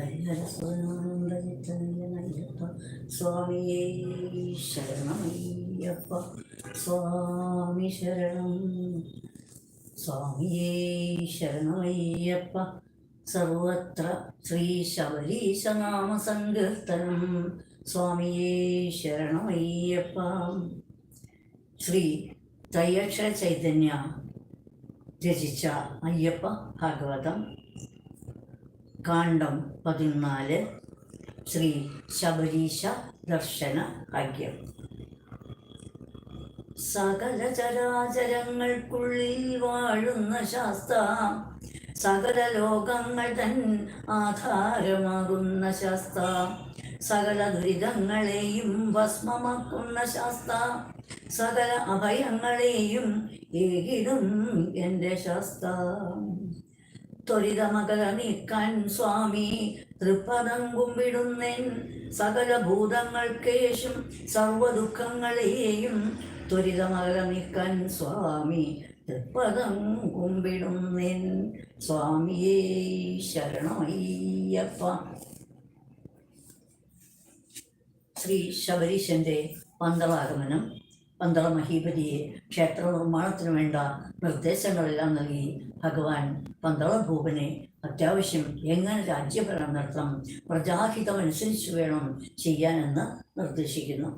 ഹരിഹരസ്വനാനന്ദനിത്യനയ്യപ്പ സ്വാമിയേ ശരണമയ്യപ്പ. സ്വാമി ശരണം. ശരണമയ്യപ്പ. സർവത്ര ശ്രീ ശബരീശനാമ സങ്കീർത്തനം സ്വാമിയേ ശരണമയ്യപ്പ. ശ്രീ ത്രയക്ഷര ചൈതന്യ രചിച്ച അയ്യപ്പ ഭാഗവതം. കാണ്ഡം പതിനാല് ശ്രീ ശബരീശ ദർശന ഭാഗ്യം. സകല ചരാചരങ്ങൾക്കുള്ളിൽ വാഴുന്ന ശാസ്ത്ര സകല ലോകങ്ങൾ തൻ ആധാരമാകുന്ന ശാസ്ത്ര സകല ദുരിതങ്ങളെയും ഭസ്മമാക്കുന്ന ശാസ്ത്ര സകല അഭയങ്ങളെയും ഏകിടും എന്റെ നീക്കാൻ സ്വാമി തൃപ്പദം കുമ്പിടുന്നെൻ സകല ഭൂതങ്ങൾക്കേശും സർവദുഃഖങ്ങളെയും ത്വരിതമകല നീക്കാൻ സ്വാമി തൃപ്പദം കുമ്പിടുന്നെൻ സ്വാമിയേ ശരണമയ്യപ്പ. ശ്രീ ശബരീശന്റെ പന്തളാഗമനം പന്തള മഹീപതിയെ ക്ഷേത്ര നിർമ്മാണത്തിന് വേണ്ട നിർദ്ദേശങ്ങളെല്ലാം നൽകി ഭഗവാൻ പന്തള ഭൂപനെ അത്യാവശ്യം എങ്ങനെ രാജ്യഭരണം നടത്തണം പ്രജാഹിതമനുസരിച്ച് വേണം ചെയ്യാനെന്ന് നിർദ്ദേശിക്കുന്നു.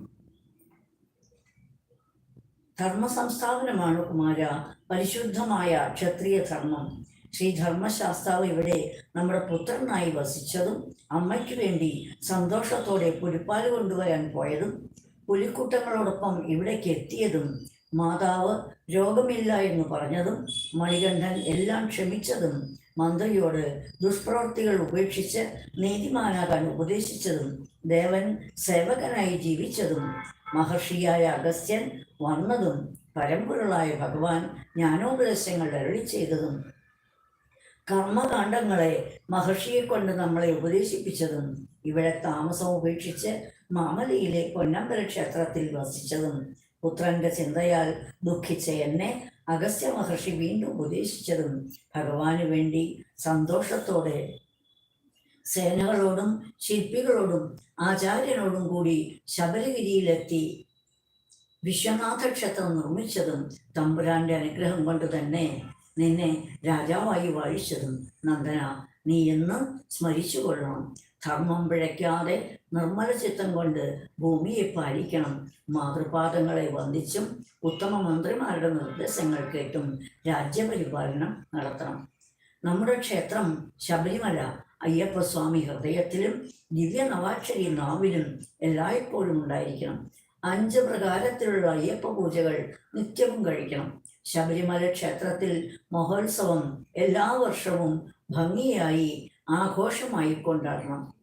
ധർമ്മ സംസ്ഥാപനമാണ് കുമാര പരിശുദ്ധമായ ക്ഷത്രിയ ധർമ്മം. ശ്രീ ധർമ്മശാസ്താവ് ഇവിടെ നമ്മുടെ പുത്രനായി വസിച്ചതും അമ്മയ്ക്ക് വേണ്ടി സന്തോഷത്തോടെ പുരുപ്പാൽ കൊണ്ടുവരാൻ പോയതും പുലിക്കൂട്ടങ്ങളോടൊപ്പം ഇവിടേക്ക് എത്തിയതും മാതാവ് രോഗമില്ല എന്ന് പറഞ്ഞതും മണികണ്ഠൻ എല്ലാം ക്ഷമിച്ചതും മന്ത്രിയോട് ദുഷ്പ്രവൃത്തികൾ ഉപേക്ഷിച്ച് നീതിമാനാകാൻ ഉപദേശിച്ചതും ദേവൻ സേവകനായി ജീവിച്ചതും മഹർഷിയായ അഗസ്ത്യൻ വന്നതും പരമ്പൊരുളായ ഭഗവാൻ ജ്ഞാനോപദേശങ്ങൾ അരളി ചെയ്തതും കർമ്മകാണ്ഡങ്ങളെ മഹർഷിയെ കൊണ്ട് നമ്മളെ ഉപദേശിപ്പിച്ചതും ഇവിടെ താമസം ഉപേക്ഷിച്ച് മാമലയിലെ പൊന്നമ്പല ക്ഷേത്രത്തിൽ വസിച്ചതും പുത്രന്റെ ചിന്തയാൽ ദുഃഖിച്ച എന്നെ അഗസ്ത്യ മഹർഷി വീണ്ടും ഉപദേശിച്ചതും ഭഗവാന് വേണ്ടി സന്തോഷത്തോടെ സേനകളോടും ശില്പികളോടും ആചാര്യനോടും കൂടി ശബരിഗിരിയിലെത്തി വിശ്വനാഥ ക്ഷേത്രം നിർമ്മിച്ചതും തമ്പുരാന്റെ അനുഗ്രഹം കൊണ്ട് തന്നെ നിന്നെ രാജാവായി വാഴിച്ചതും നന്ദന. നീ എന്ന് സ്മരിച്ചു കൊള്ളണം. ധർമ്മം പിഴയ്ക്കാതെ നിർമ്മല ചിത്തം കൊണ്ട് ഭൂമിയെ പാലിക്കണം. മാതൃപാദങ്ങളെ വന്ദിച്ചും ഉത്തമ മന്ത്രിമാരുടെ നിർദ്ദേശങ്ങൾ കേട്ടും രാജ്യപരിപാലനം നടത്തണം. നമ്മുടെ ക്ഷേത്രം ശബരിമല അയ്യപ്പസ്വാമി ഹൃദയത്തിലും ദിവ്യ നവാക്ഷരി നാവിലും എല്ലായ്പ്പോഴും ഉണ്ടായിരിക്കണം. അഞ്ച് പ്രകാരത്തിലുള്ള അയ്യപ്പ പൂജകൾ നിത്യവും കഴിക്കണം. ശബരിമല ക്ഷേത്രത്തിൽ മഹോത്സവം എല്ലാ വർഷവും ഭംഗിയായി ആഘോഷമായി കൊണ്ടാടണം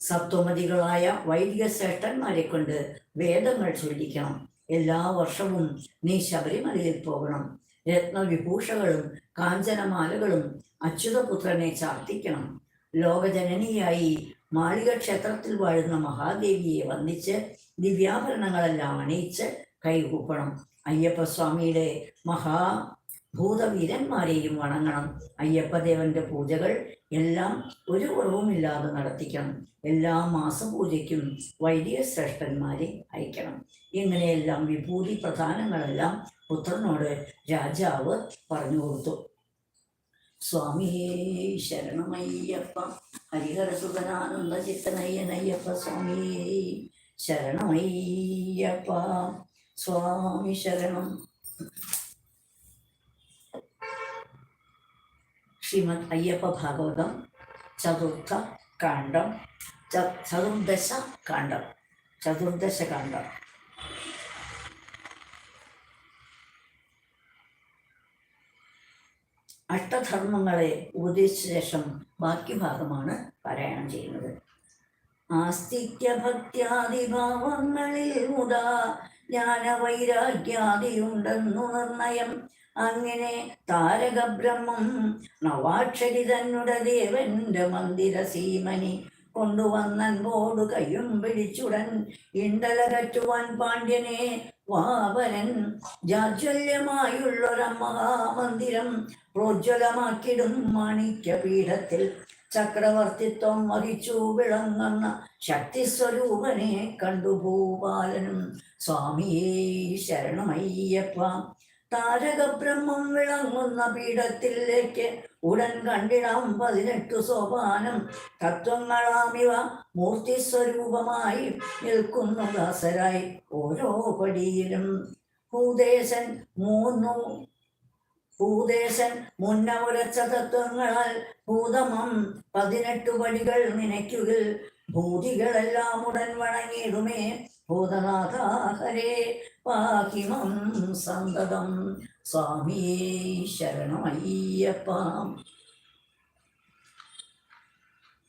സപ്തമതികളായ വൈദിക ശ്രേഷ്ഠന്മാരെ കൊണ്ട് വേദങ്ങൾ ചൊല്ലിക്കണം. എല്ലാ വർഷവും നീ ശബരിമലയിൽ പോകണം. രത്നവിഭൂഷകളും കാഞ്ചനമാലകളും അച്യുതപുത്രനെ ചാർത്തിക്കണം. ലോകജനനിയായി മാളിക ക്ഷേത്രത്തിൽ വാഴുന്ന മഹാദേവിയെ വന്ദിച്ച് ദിവ്യാഭരണങ്ങളെല്ലാം അണിയിച്ച് കൈകൂപ്പണം. അയ്യപ്പസ്വാമിയുടെ മഹാ ഭൂതവീരന്മാരെയും വണങ്ങണം. അയ്യപ്പദേവന്റെ പൂജകൾ എല്ലാം ഒരു കുറവുമില്ലാതെ നടത്തിക്കണം. എല്ലാ മാസപൂജയ്ക്കും വൈദിക ശ്രേഷ്ഠന്മാരെ അയക്കണം. ഇങ്ങനെയെല്ലാം വിഭൂതി പ്രധാനങ്ങളെല്ലാം പുത്രനോട് രാജാവ് പറഞ്ഞു കൊടുത്തു. സ്വാമിയേ ശരണമയ്യപ്പ ഹരിഹരസുതനാനന്ദ ചിത്തനയ്യനയ്യപ്പ സ്വാമിയേ ശരണമയ്യപ്പ. സ്വാമി ശരണം ശ്രീമദ് അയ്യപ്പ ഭാഗവതം ചതുർത്ഥ കാണ്ഡം ചതുർദശ കാണ്ഡം ചതുർദശ കാണ്ഡം. അഷ്ടധർമ്മങ്ങളെ ഉപദേശിച്ച ശേഷം ബാക്കി ഭാഗമാണ് പാരായണം ചെയ്യുന്നത്. ആസ്തിക്യ ഭക്ത്യാദിഭാവങ്ങളിൽ മുതാ ജ്ഞാന വൈരാഗ്യാദിയുണ്ടെന്നു നിർണയം അങ്ങനെ താരകബ്രഹ്മം നവാക്ഷരി തന്നുടെ ദേവന്റെ മന്ദിര സീമനി കൊണ്ടുവന്നൻപോട് കയ്യും പിടിച്ചുടൻ ഇണ്ടല കറ്റുവാൻ പാണ്ഡ്യനെ വാപരൻ ജാജ്വല്യമായുള്ളൊര മഹാമന്ദിരം പ്രോജ്വലമാക്കിടും മാണിക്യ പീഠത്തിൽ ചക്രവർത്തിത്വം വഹിച്ചു വിളങ്ങുന്ന ശക്തിസ്വരൂപനെ കണ്ടു ഭൂപാലനും. സ്വാമിയേ ശരണമയ്യപ്പ താരകബ്രഹ്മം വിളങ്ങുന്ന പീഠത്തിലേക്ക് ഉടൻ കണ്ടിടാം പതിനെട്ടു സോപാനം. തത്വങ്ങളാമിവ മൂർത്തിസ്വരൂപമായി നിൽക്കുന്നു ദാസരായി ഓരോ പടിയിലും. ഭൂദേശൻ മൂന്നു ഭൂദേശൻ മുന്നമുരച്ച തത്വങ്ങളാൽ ഭൂതമം പതിനെട്ടു പടികൾ നനയ്ക്കുകിൽ. ഭൂതികളെല്ലാം ഉടൻ വണങ്ങിയിടുമേ ഭൂതനാഥ ഹരേ പാഹിമം സന്തതം. സ്വാമിയേ ശരണമയ്യപ്പ.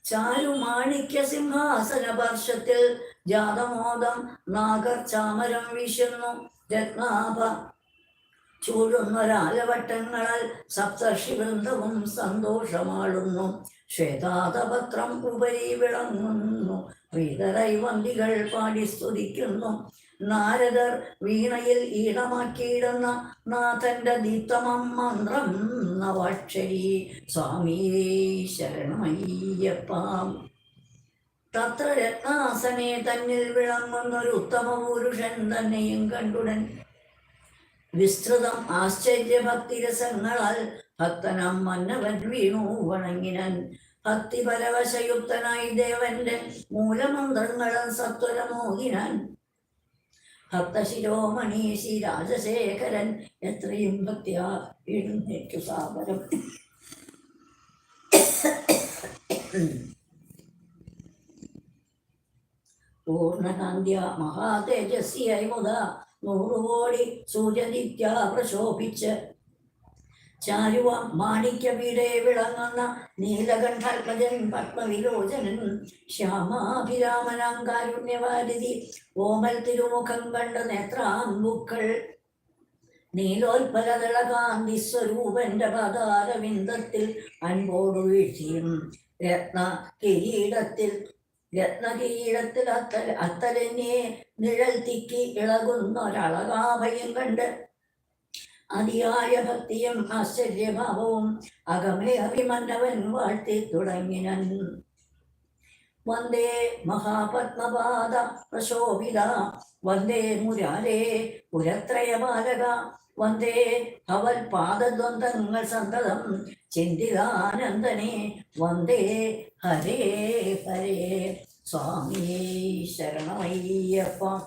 ചാരുമാണിക്യ സിംഹാസന പാർശ്വത്തിൽ ജാതമോദം നാഗർ ചാമരം വീശുന്നു. രത്നാഭ ചൂടുന്നൊരാലവട്ടങ്ങളാൽ സപ്തർഷി വൃന്ദവും സന്തോഷമാളുന്നു. ശ്വേതാതപത്രം ഉപരി വിളങ്ങുന്നു. പ്രീതരൈ വന്തികൾ പാടി സ്തുതിക്കുന്നു. നാരദർ വീണയിൽ ഈണമാക്കിയിടുന്ന നാഥന്റെ ദീപ്തമം മന്ത്രം നവാക്ഷരി. സ്വാമി ശരണമയ്യപ്പ. തത്ര രത്നാസനെ തന്നിൽ വിളങ്ങുന്നൊരു ഉത്തമ പുരുഷൻ തന്നെയും കണ്ടുടൻ വിസ്തൃതം ആശ്ചര്യഭക്തിരസങ്ങളാൽ ഭക്തനം മന്നവൻ വീണു വണങ്ങിനൻ. ഭക്തി പരവശയുക്തനായി ദേവന്റെ മൂലമന്ത്രങ്ങളും സത്വരമോഹിനാൻ. ഭക്തശിരോമണി ശ്രീ രാജശേഖരൻ എത്രയും ഭക്തിയാ എഴുന്നേറ്റു സാഗരം. പൂർണകാന്ത്യ മഹാതേജസ്യായി മുത നൂറുകോടി സൂര്യനിത്യ പ്രശോഭിച്ച് ചാരുവ മാണിക്യമീടെ വിളങ്ങുന്ന നീലകണ്ഠാത്മജൻ പത്മവിലോചനൻ ശ്യാമാഭിരാമനാം കാരുണ്യവാരിധി ഓമൽ തിരുമുഖം കണ്ട നേത്രാമ്പുക്കൾ നീലോത്പലതളകാന്തി സ്വരൂപന്റെ പദാരവിന്ദത്തിൽ അൻപോടു വീഴ്ചയും രത്ന കിരീടത്തിൽ രത്ന കിരീടത്തിൽ അത്തൽ അത്തലിനെ നിഴൽ തിക്കി ഇളകുന്ന ഒരളകാഭയം കണ്ട് അതിയായ ഭക്തിയും ആശ്ചര്യഭാവവും അകമേ അഭിമന്നവൻ വാഴ്ത്തി തുടങ്ങിനൻ. വന്ദേ മഹാപത്മപാദ പ്രശോഭിത വന്ദേ മുരാരേ പുരത്രയ ബാലക വന്ദേ അവൽ പാദദ്വന്ദ്ങ്ങൾ സന്തതം ചിന്തിതാനന്ദനെ വന്ദേ ഹരേ ഹരേ. സ്വാമിയേ ശരണമയ്യപ്പ.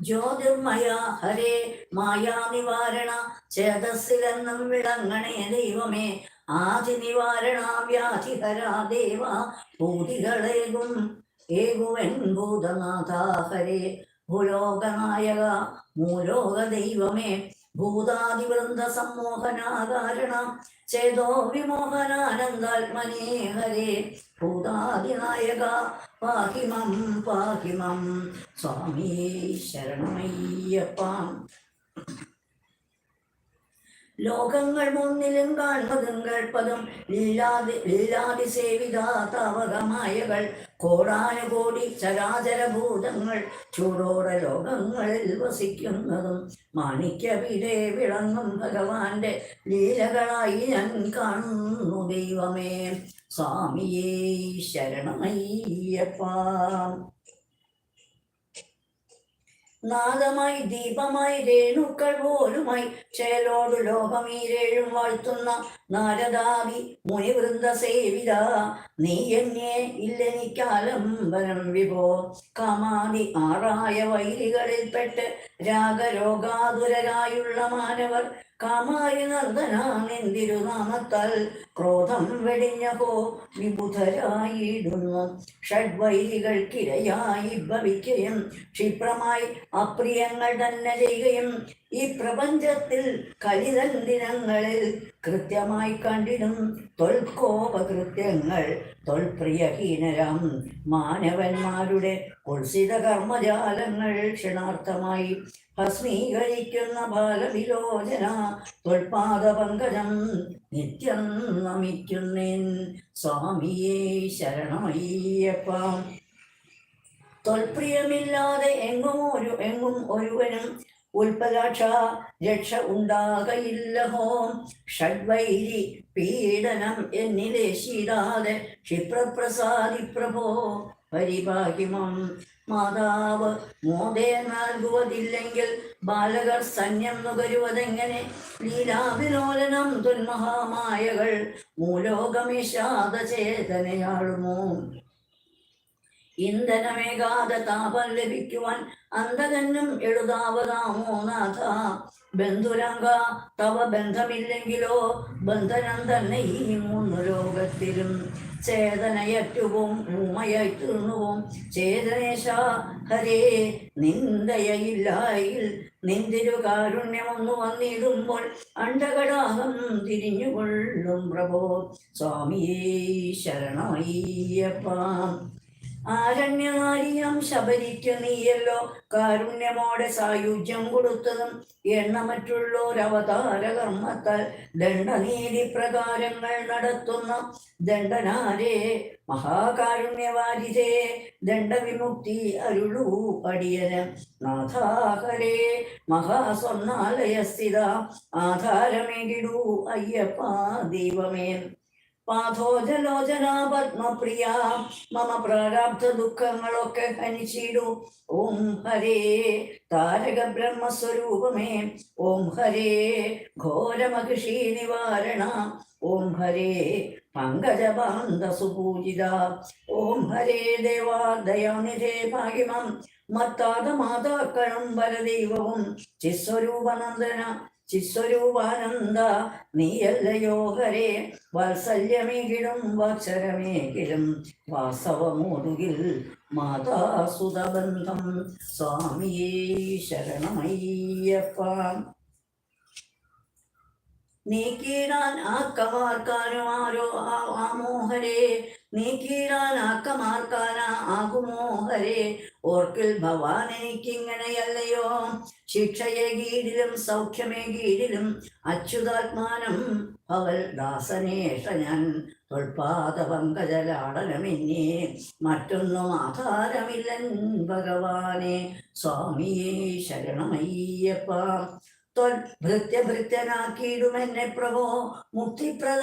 ജ്യോതിർമയ ഹരേ മായാനിവാരണ ചേതസ്സിലെന്നും വിളങ്ങണേ ദൈവമേ. ആദി നിവാരണ വ്യാധിഹരാ ദേവ ഭൂതികളേകും ഏകുവൻ ഭൂതനാഥ ഹരേ. ഭൂലോകനായക മൂലോക ദൈവമേ. ഭൂതാദിവൃന്ദ സമ്മോഹനാകാരണ ചേതോ വിമോഹനാനന്ദാത്മനേ ഹരേ. ഭൂതാദിനായക പാഹിമം പാഹിമം. സ്വാമി ശരണമയ്യപ്പ. ലോകങ്ങൾ മുന്നിലും കാൺപതും കേൾപ്പതും ലീലാതി ലീലാതി സേവിതാതാവകമായകൾ കോടാനുകോടി ചരാചരഭൂതങ്ങൾ ചൂടോടെ ലോകങ്ങളിൽ വസിക്കുന്നതും മാണിക്യവിടെ വിളങ്ങും ഭഗവാന്റെ ലീലകളായി ഞാൻ കാണുന്നു ദൈവമേ. സ്വാമിയേ ശരണമയ്യപ്പ. നാദമായി ദീപമായി രേണുക്കൾ പോലുമായി ചേലോടു ലോകമീരേഴും വാഴ്ത്തുന്ന നാരദാവി മുനിവൃന്ദ സേവിത നീ എന്നെ ഇല്ലെനിക്കാലംബരം വിഭോ. കാമാതി ആറായ വൈരികളിൽപ്പെട്ട് രാഗരോഗാതുരരായുള്ള മാനവർ കാമായി നർദ്ദനാണെന്തിരുനാമത്താൽ ക്രോധം വെടിഞ്ഞഹോ വിബുധരായിടുന്നു. ഷഡ്വൈരികൾക്കിരയായി ഭവിക്കുകയും ക്ഷിപ്രമായി അപ്രിയങ്ങൾ തന്നെ ചെയ്യുകയും ഈ പ്രപഞ്ചത്തിൽ കലിതൻ ദിനങ്ങളിൽ കൃത്യമായി കണ്ടിടും തൊൽക്കോപകൃത്യങ്ങൾ തൊൽപ്രിയഹീനരാം മാനവന്മാരുടെ കുൽസിത കർമ്മജാലങ്ങൾ ക്ഷണാർത്ഥമായി ഭസ്മീകരിക്കുന്ന ബാലവിലോചന. തൊൽപാദ പങ്കജം നിത്യം നമിക്കുന്നേൻ സ്വാമിയെ ശരണമയ്യപ്പ. തൊൽപ്രിയമില്ലാതെ എങ്ങും ഒരു എങ്ങും ഒരുവനും ഉൽപകാക്ഷ രക്ഷ ഉണ്ടാകയില്ലഹോ. ഷഡ്വൈരി പീഡനം എന്നിലെ ശീതാതെ ക്ഷിപ്രപ്രസാദി പ്രഭോ പരിപാഹിമം മാതാവ് മോദേ നൽകുവതില്ലെങ്കിൽ ബാലകർ സന്യം നുകരുവതെങ്ങനെ? ലീലാവിലോലനം തുന്മഹാമായകൾ മൂലോകമിഷാദ ചേതനയാളുമോ ഇന്ധനമേകാതെ താപം ലഭിക്കുവാൻ അന്തകന്നും എഴുതാവതാമോ നാഥ? ബന്ധുരംഗ തവ ബന്ധമില്ലെങ്കിലോ ബന്ധനം തന്നെ ഈ മൂന്ന് ലോകത്തിലും ചേതനയറ്റുവും തീർന്നുവും ചേതനേശ ഹരേ നിന്ദയയില്ലായിൽ നിന്തിരു കാരുണ്യമൊന്നു വന്നിടുമ്പോൾ അണ്ടകടാഹം തിരിഞ്ഞുകൊള്ളും പ്രഭോ. സ്വാമിയേ ശരണമയ്യപ്പ. ആരണ്യനാരിയാം ശബരിക്ക് നീയല്ലോ കാരുണ്യമോടെ സായുജ്യം കൊടുത്തതും എണ്ണമറ്റുള്ളോരവതാര കർമ്മത്താൽ ദണ്ഡനീതി പ്രകാരങ്ങൾ നടത്തുന്ന. ദണ്ഡനാരേ മഹാകാരുണ്യവാരിതേ ദണ്ഡവിമുക്തി അരുളൂ അടിയന്. നാഥാഹരേ മഹാസ്വർണാലയസ്ഥിത ആധാരമേകിടൂ അയ്യപ്പ ദൈവമേ പാഥോജലോചന പത്മപ്രിയ മമ പ്രാരാബ്ധ ദുഃഖങ്ങളൊക്കെ ഹനിച്ചിടൂ. ഓം ഹരേ. താരക ബ്രഹ്മസ്വരൂപമേ ഓം ഹരേ. ഘോരമഹിഷി നിവാരണ ഓം ഹരേ. പങ്കജബാന്ധ സുപൂജിത ഓം ഹരേ ദേവാ ദയാനിധേ ഭാഗ്യമം മത്താത മാതാക്കളും വരദൈവവും ചിസ്വരൂപനന്ദന. ചിസ്വരൂപാനന്ദ നീയല്ലയോ ഹരേ വാത്സല്യമേകിലും വാത്സരമേകിലും വാസവമോടുകിൽ മാതാസുതബന്ധം സ്വാമിയേ ശരണമയ്യപ്പ. നീക്കിടാൻ ആക്കമാർക്കാനും ആരോ ആമോഹരേ നീക്കിടാൻ ആക്കമാർക്കാന ആകുമോ ഹരേ ഓർക്കിൽ ഭവാൻ എനിക്കിങ്ങനെയല്ലയോ? ശിക്ഷയെ കീഴിലും സൗഖ്യമേ കീഴിലും അച്യുതാത്മാനം അവൽ ദാസനേഷ ഞാൻ. തൊൾപാത പങ്കജലാടനമെന്നേ മറ്റൊന്നും ആധാരമില്ലൻ ഭഗവാനെ. സ്വാമിയേ ശരണമയ്യപ്പ. ഭൃത്യഭൃത്യനാക്കിയിടുമെന്നെ പ്രഭോ. മുക്തിപ്രദ.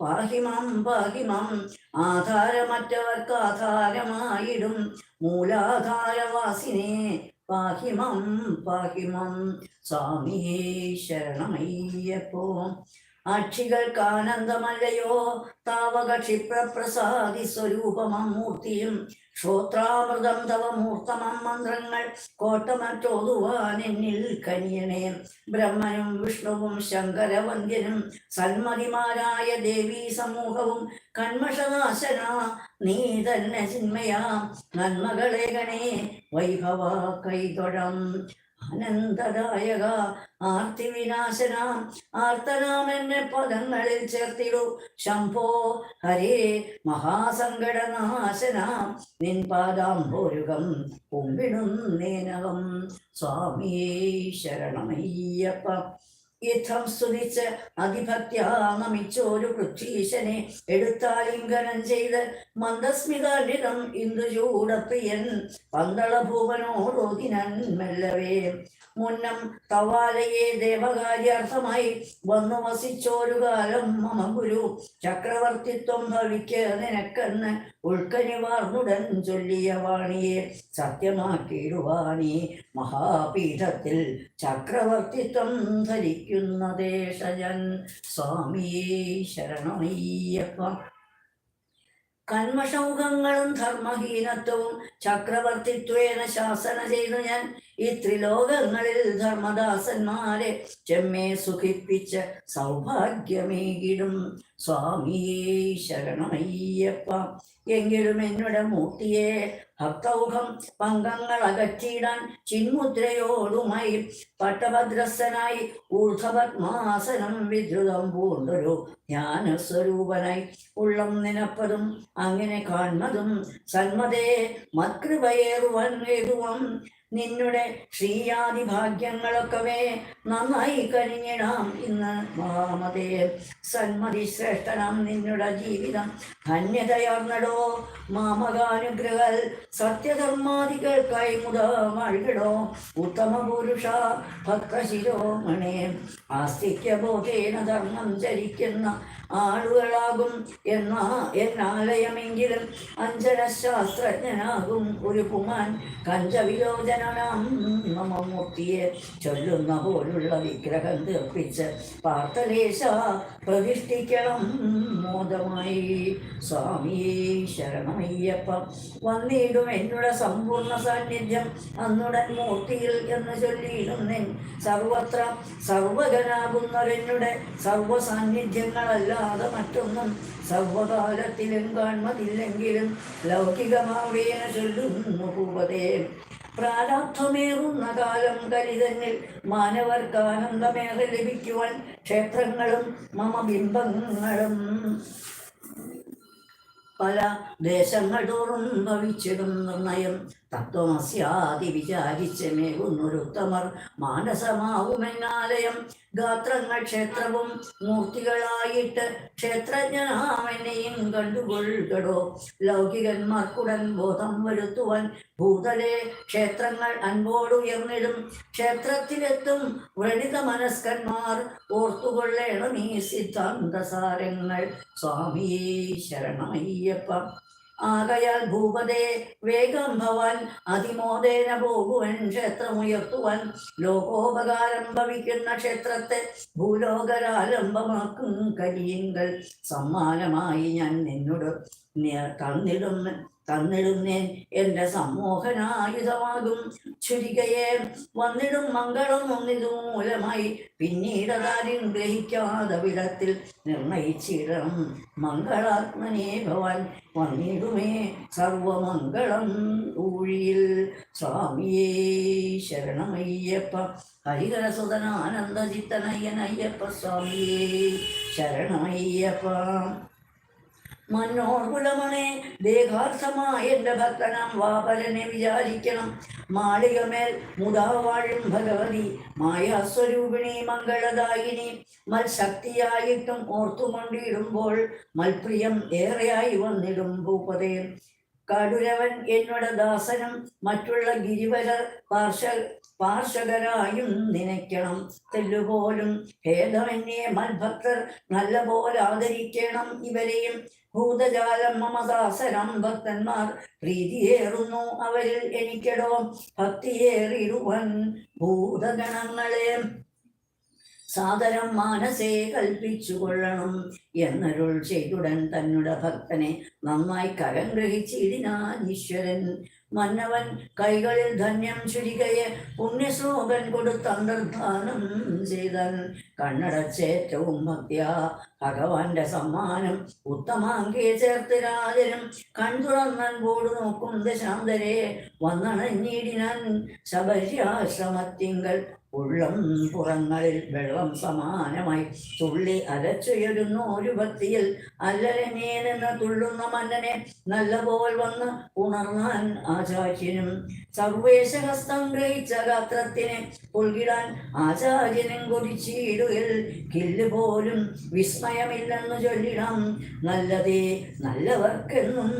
പാഹിമം പാഹിമം. ആധാരമറ്റവർക്ക് ആധാരമായിടും. മൂലാധാരവാസിനെ പാഹിമം പാഹിമം. സ്വാമിയേ ശരണമയ്യപ്പോ. അക്ഷികൾക്ക് ആനന്ദമല്ലയോ താവകക്ഷിപ്രസാദി സ്വരൂപമം മൂർത്തിയും ശ്രോത്രാമൃതം തവ മൂർത്തമം മന്ത്രങ്ങൾ കോട്ടമറ്റോതുവാൻ എന്നിൽ കനിയണേ. ബ്രഹ്മനും വിഷ്ണുവും ശങ്കരവന്ദ്യനും സന്മതിമാരായ ദേവീ സമൂഹവും കന്മഷനാശന നീ തന്നെ ചിന്മയാ. നന്മകളെ ഗണേ വൈഭവ കൈതൊഴം. അനന്തദായക ആർത്തി വിനാശന. ആർത്തനാമെന്നെ പദങ്ങളിൽ ചേർത്തിടൂ. ശംഭോ ഹരേ മഹാസങ്കടനാശന നിൻ പാദാംബോരുകം നേനവം. സ്വാമിയേ ശരണമയ്യപ്പ. യുദ്ധം സ്തുതിച്ച് അതിഭക്ത്യാ പൃഥ്വീശനെ എടുത്താലിംഗനം ചെയ്ത് മന്ദസ്മിതാലിതം ഇന്ദുചൂടപ്രിയൻ പന്തളഭൂവനോടോതിനൻ മെല്ലവേ. മുന്നം തവാലയെ ദേവകാര്യാർത്ഥമായി വന്നു വസിച്ചോരു കാലം മമ ഗുരു. ചക്രവർത്തിത്വം ഭവിക്ക് നിനക്കെന്ന് ഉൾക്കനിവാർന്നുടൻ ചൊല്ലിയ വാണിയെ സത്യമാക്കിയിടുവാണി മഹാപീഠത്തിൽ. ചക്രവർത്തിത്വം ധരിക്കുന്ന ദേശജൻ സ്വാമിയേ ശരണമയ്യപ്പം. കന്മഷമുഖങ്ങളും ധർമ്മഹീനത്വവും ചക്രവർത്തിത്വേന ശാസന ചെയ്തു ഞാൻ ഈ ത്രിലോകങ്ങളിൽ ധർമ്മദാസന്മാരെ ചെമ്മേ സുഖിപ്പിച്ച സൗഭാഗ്യമേകിടും. സ്വാമിയേ ശരണമയ്യപ്പ എങ്കിലും എന്നുടെ മൂർത്തിയെ ഭക്തൗഹം പങ്കങ്ങൾ അകറ്റിയിടാൻ ചിന്മുദ്രയോടുമായി പട്ടഭദ്രസ്ഥനായി ഊർധപത്മാസനം വിദ്രുതം പൂണ്ടൊരു ജ്ഞാനസ്വരൂപനായി ഉള്ളം നിനപ്പതും അങ്ങനെ കാൺമതും സന്മതേ മത്കൃപയേറുവൻ ഏതുവം നിന്നുടെ ശ്രീയാദി ഭാഗ്യങ്ങളൊക്കവേ നന്നായി കഴിഞ്ഞിടാം ഇന്ന് മഹാമതേ സന്മതി ശ്രേഷ്ഠനാം നിന്നുടെ ജീവിതം ധന്യതയാർന്നടോ മാമകാനുഗ്രഹൽ സത്യധർമാദികൾക്കായി മുത മഴുകിടോ ഉത്തമ പുരുഷ ഭക്തശിരോമണേ ആസ്തിക്യ ബോധേന ധർമ്മം ചരിക്കുന്ന ആളുകളാകും എന്ന എന്നാലയമെങ്കിലും അഞ്ജനശാസ്ത്രജ്ഞനാകും ഒരു കുമാൻ കഞ്ചവിലോചനാം നമമൂർത്തിയെ ചൊല്ലുന്ന പോലുള്ള വിഗ്രഹം തീർപ്പിച്ച് പാർത്ഥലേശ പ്രതിഷ്ഠിക്കണം മോദമായി. സ്വാമിയേ ശരണമയ്യപ്പ വന്നിടും എന്നുടെ സമ്പൂർണ സാന്നിധ്യം. അന്നുടൻ മൂർത്തിയിൽ എന്ന് ചൊല്ലിയിടുന്നെൻ. സർവത്ര സർവകനാകുന്നവരെന്നുടെ സർവസാന്നിധ്യങ്ങളല്ലാതെ മറ്റൊന്നും സർവകാലത്തിലും കാൺമതില്ലെങ്കിലും ലൗകികമാവേന ചൊല്ലുന്നു ഭൂപതേ പ്രാരാബ്ധമേറുന്ന കാലം കലിതന്നിൽ മാനവർക്ക് ആനന്ദമേറെ ലഭിക്കുവാൻ ക്ഷേത്രങ്ങളും മമ ബിംബങ്ങളും പല ദേശങ്ങൾ തോറും ഭവിച്ചിടും നിർണയം. തത്വമസ്യാതി വിചാരിച്ച് മേകുന്നൊരുത്തമർ മാനസമാവുമെന്നാലയം. ഗാത്രങ്ങൾ ക്ഷേത്രവും മൂർത്തികളായിട്ട് ക്ഷേത്രജ്ഞനാമെന്നെയും കണ്ടുകൊള്ളുകടോ. ലൗകികന്മാർക്കുടൻ ബോധം വരുത്തുവാൻ ഭൂതലെ ക്ഷേത്രങ്ങൾ അൻപോടുയർന്നിടും. ക്ഷേത്രത്തിലെത്തും വ്രണിത മനസ്കന്മാർ ഓർത്തുകൊള്ളേണം ഈ സിദ്ധാന്തസാരങ്ങൾ. സ്വാമിയേ ശരണമയ്യപ്പ. ആകയാൽ ഭൂപതേ വേഗം ഭവൻ അതിമോദേന പോകുവൻ ക്ഷേത്രമുയർത്തുവൻ. ലോകോപകാരം ഭവിക്കുന്ന ക്ഷേത്രത്തെ ഭൂലോകരാലംബമാക്കും കരിയങ്ങൾ സമ്മാനമായി ഞാൻ നിന്നോട് നി- തന്നിടും തന്നിടുന്നേൻ എന്റെ സമ്മോഹനായുധമാകും ചുരികയെ വന്നിടും മംഗളം ഒന്നിതുമൂലമായി പിന്നീടതാരും ഗ്രഹിക്കാതെ വിധത്തിൽ നിർണയിച്ചിടണം. മംഗളാത്മനേ ഭവാൻ വന്നിടുമേ സർവമംഗളം ഊഴിയിൽ. സ്വാമിയേ ശരണമയ്യപ്പ ഹരിഹരസുതനാനന്ദചിത്തനയ്യനയ്യപ്പ സ്വാമിയേ ശരണമയ്യപ്പ. മനോർകുലമണേ ദേഹാർത്ഥമായ എന്റെ ഭക്തനാം വാപരനെ വിചാരിക്കണം. മാളികമേൽ മുതാവാഴും ഭഗവതി മായാസ്വരൂപിണി മംഗളദായിനി. മത്ശക്തിയായിട്ടും ഓർത്തുകൊണ്ടിടുമ്പോൾ മൽപ്രിയം ഏറെയായി വന്നിടും ഭൂപതേ. കടുരവൻ എന്നോട് ദാസനും മറ്റുള്ള ഗിരിവര പാർശ്വ പാർശ്വകരായും നനയ്ക്കണം. തെല്ലുപോലും ഭേദമന്യേ മൽഭക്തർ നല്ല പോലെ ആദരിക്കണം ഇവരെയും. ഭൂതജാലം മമദാസരം ഭക്തന്മാർ പ്രീതിയേറുന്നു അവരിൽ എനിക്കടോ ഭക്തിയേറിരുവൻ ഭൂതഗണങ്ങളെ. സാദരം മാനസേ കൽപ്പിച്ചു കൊള്ളണം എന്നരുൾ ചെയ്തുടൻ തന്നുടെ ഭക്തനെ നന്നായി കരം ഗ്രഹിച്ചിടിനാൻ ഈശ്വരൻ. മന്നവൻ കൈകളിൽ ധന്യം ചുരികയെ പുണ്യശ്ലോകൻ കൊടുത്തന്തർധാനം ചെയ്തൻ. കണ്ണടച്ചേറ്റവും ഭക്തിയ ഭഗവാന്റെ സമ്മാനം ഉത്തമാങ്കേ ചേർത്ത് രാജനും കൺതുറന്നൻപോട് നോക്കും ദശാന്തരെ വന്നണഞ്ഞിടിനാൻ. ശബര്യാശ്രമത്തിങ്കൽ ഉള്ളം പുറങ്ങളിൽ വെള്ളം സമാനമായി തുള്ളി അരച്ചുയരുന്നു ഒരു ഭക്തിയിൽ അല്ലരനേ നിന്ന് തുള്ളുന്ന മന്നനെ നല്ല പോൽ വന്ന് ഉണർന്നാൻ ആചാര്യനും സർവേശഹസ്തം ഗ്രഹിച്ച ഗാത്രത്തിനെ ഉൾകിടാൻ ആചാര്യനും കൊതിച്ചിടുകിൽ കില്ല് പോലും വിസ്മയമില്ലെന്ന് ചൊല്ലിടാം. നല്ലതേ നല്ലവർക്കെന്നും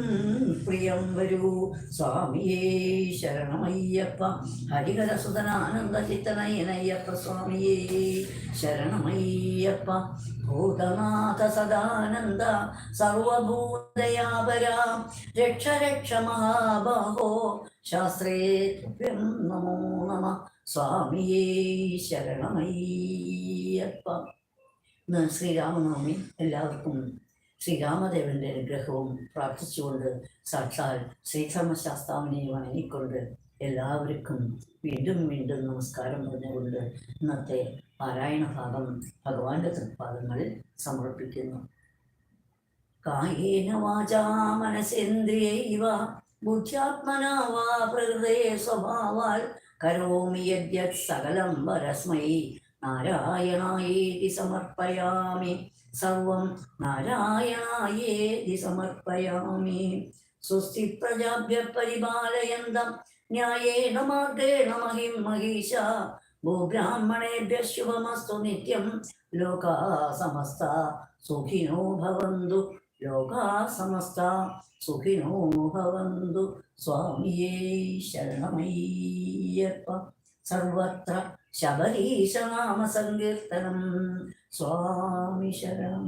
പ്രിയം വരൂ. സ്വാമിയേ ശരണമയ്യപ്പ ഹരിഹരസുതനാനന്ദ ചിത്തനയനയ്യപ്പ സ്വാമിയേ ശരണമയ്യപ്പ ഭൂതനാഥ സദാനന്ദ സർവഭൂതയാപര. രക്ഷ രക്ഷ മഹാബാഹോ. ശാസ്ത്രേ നമോ നമ. സ്വാമിയേ ശരണമയ്യപ്പ. ഇന്ന് ശ്രീരാമനവമി എല്ലാവർക്കും ശ്രീരാമദേവന്റെ അനുഗ്രഹവും പ്രാർത്ഥിച്ചുകൊണ്ട് സാക്ഷാൽ ശ്രീധർമ്മശാസ്താവിനെ വണങ്ങിക്കൊണ്ട് എല്ലാവർക്കും വീണ്ടും വീണ്ടും നമസ്കാരം പറഞ്ഞുകൊണ്ട് ഇന്നത്തെ പാരായണ ഭാഗം ഭഗവാന്റെ തൃപ്പാദങ്ങളിൽ സമർപ്പിക്കുന്നു. കായേന വാചാ മനസേന്ദ്രിയൈവ ബുദ്ധ്യാത്മനാ വാ പ്രകൃതേ സ്വഭാവാൽ കരോമി യദ്യത് സകലം പരസ്മൈ നാരായണായേതി സമർപ്പയാമി. സർവം നാരായണായേതി സമർപ്പയാമി. സ്വസ്തി പ്രജാഭ്യ പരിപാലയന്തം ന്യായേണ മാർഗേണ മഹിം മഹീഷ ഭൂബ്രാഹ്മണേഭ്യ ശുഭമസ്തു നിത്യം. ലോകാ സമസ്ത സുഖിനോ ഭവന്തു. ലോകാ സമസ്ത സുഖിനോ ഭവന്തു സ്വാമിയേ ശരണമയ്യപ്പ സർവത്ര ശബരീശനാമ സങ്കീർത്തനം സ്വാമി ശരണം